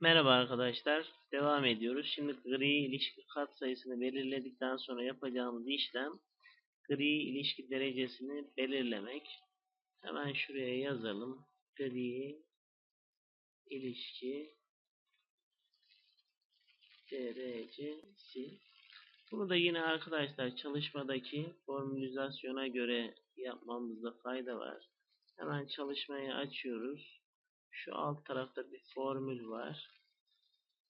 Merhaba arkadaşlar. Devam ediyoruz. Şimdi gri ilişki katsayısını belirledikten sonra yapacağımız işlem gri ilişki derecesini belirlemek. Hemen şuraya yazalım. Gri ilişki derecesi. Bunu da yine arkadaşlar çalışmadaki formülizasyona göre yapmamızda fayda var. Hemen çalışmayı açıyoruz. Şu alt tarafta bir formül var.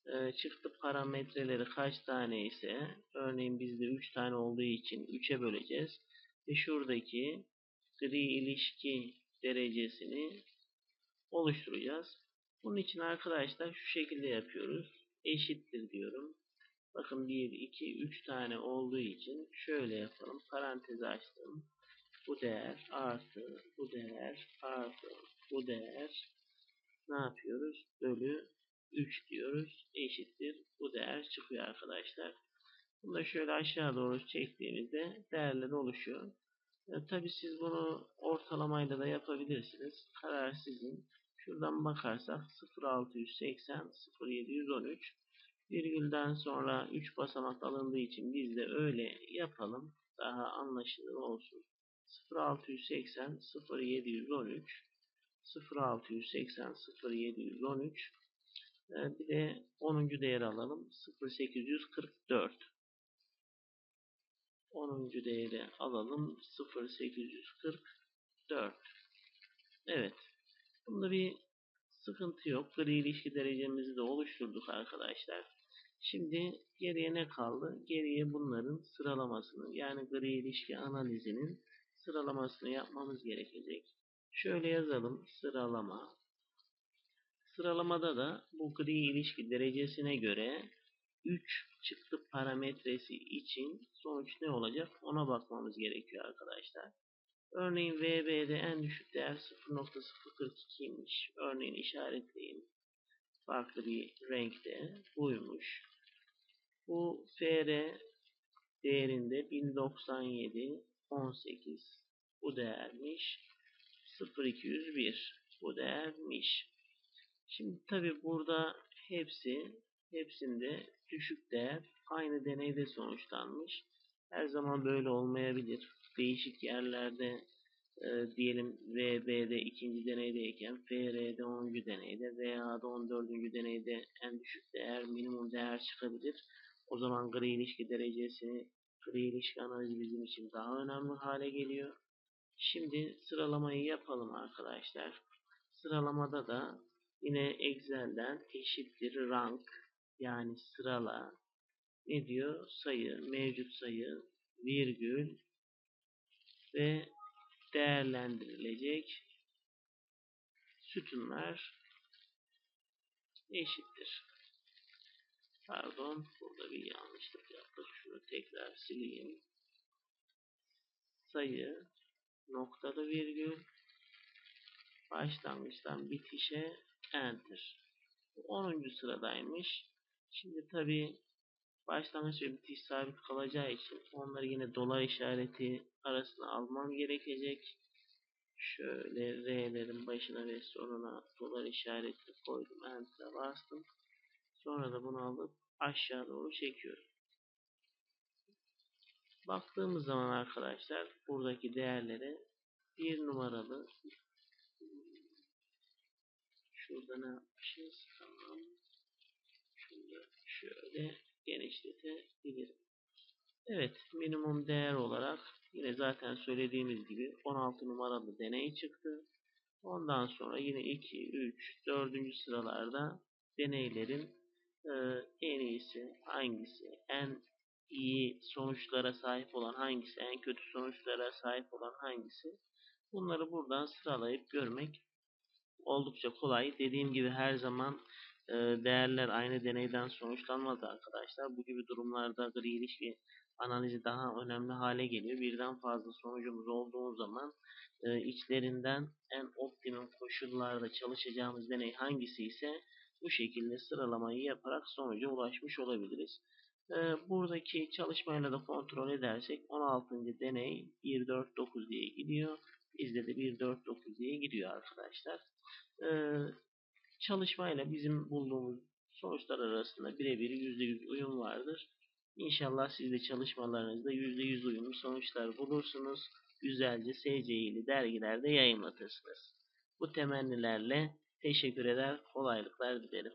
Ee, çıktı parametreleri kaç tane ise örneğin bizde 3 tane olduğu için 3'e böleceğiz. Ve şuradaki gri ilişki derecesini oluşturacağız. Bunun için arkadaşlar şu şekilde yapıyoruz. Eşittir diyorum. Bakın 1, 2, 3 tane olduğu için şöyle yapalım. Parantezi açtım. Bu değer artı bu değer artı bu değer ne yapıyoruz? Bölü 3 diyoruz. Eşittir. Bu değer çıkıyor arkadaşlar. Bunu da şöyle aşağı doğru çektiğimizde değerler oluşuyor. E, Tabi siz bunu ortalamayla da yapabilirsiniz. Karar sizin. Şuradan bakarsak 0680 0713 virgülden sonra 3 basamak alındığı için biz de öyle yapalım. Daha anlaşılır olsun. 0680 0713 0680 0713 ee, bir de 10. değer alalım. 0844 10. değeri alalım. 0844 Evet. Bunda bir sıkıntı yok. Gri ilişki derecemizi de oluşturduk arkadaşlar. Şimdi geriye ne kaldı? Geriye bunların sıralamasını yani gri ilişki analizinin sıralamasını yapmamız gerekecek. Şöyle yazalım. Sıralama Sıralamada da bu gri ilişki derecesine göre 3 çıktı parametresi için sonuç ne olacak ona bakmamız gerekiyor arkadaşlar. Örneğin VB'de en düşük değer 0.042'ymiş. Örneğin işaretleyeyim. Farklı bir renkte buymuş. Bu FR değerinde 1097 18 bu değermiş. 0201 bu değermiş. Şimdi tabi burada hepsi hepsinde düşük değer aynı deneyde sonuçlanmış. Her zaman böyle olmayabilir. Değişik yerlerde e, diyelim VB'de ikinci deneydeyken FR'de 10. deneyde VA'da 14. deneyde en düşük değer minimum değer çıkabilir. O zaman gri ilişki derecesini gri ilişki analizi bizim için daha önemli hale geliyor. Şimdi sıralamayı yapalım arkadaşlar. Sıralamada da Yine Excel'den eşittir rank yani sırala ne diyor? Sayı, mevcut sayı, virgül ve değerlendirilecek sütunlar eşittir. Pardon, burada bir yanlışlık yaptık. Şunu tekrar sileyim. Sayı, noktalı virgül, başlangıçtan bitişe Enter. 10. sıradaymış. Şimdi tabi başlangıç ve bitiş sabit kalacağı için onları yine dolar işareti arasına almam gerekecek. Şöyle R'lerin başına ve sonuna dolar işareti koydum. Enter'a bastım. Sonra da bunu alıp aşağı doğru çekiyorum. Baktığımız zaman arkadaşlar buradaki değerlere bir numaralı Şurada ne yapmışız? Tamam. Şunu şöyle genişletebilirim. Evet, minimum değer olarak yine zaten söylediğimiz gibi 16 numaralı deney çıktı. Ondan sonra yine 2, 3, 4. sıralarda deneylerin en iyisi hangisi, en iyi sonuçlara sahip olan hangisi, en kötü sonuçlara sahip olan hangisi bunları buradan sıralayıp görmek oldukça kolay. Dediğim gibi her zaman e, değerler aynı deneyden sonuçlanmaz arkadaşlar. Bu gibi durumlarda gri ilişki analizi daha önemli hale geliyor. Birden fazla sonucumuz olduğu zaman e, içlerinden en optimum koşullarda çalışacağımız deney hangisi ise bu şekilde sıralamayı yaparak sonuca ulaşmış olabiliriz. E, buradaki çalışmayla da kontrol edersek 16. deney 149 diye gidiyor. Bizde de 149 diye gidiyor arkadaşlar. Ee, çalışmayla bizim bulduğumuz sonuçlar arasında birebir %100 uyum vardır. İnşallah siz de çalışmalarınızda %100 uyumlu sonuçlar bulursunuz. Güzelce SCİ'li dergilerde yayınlatırsınız. Bu temennilerle teşekkür eder, kolaylıklar dilerim.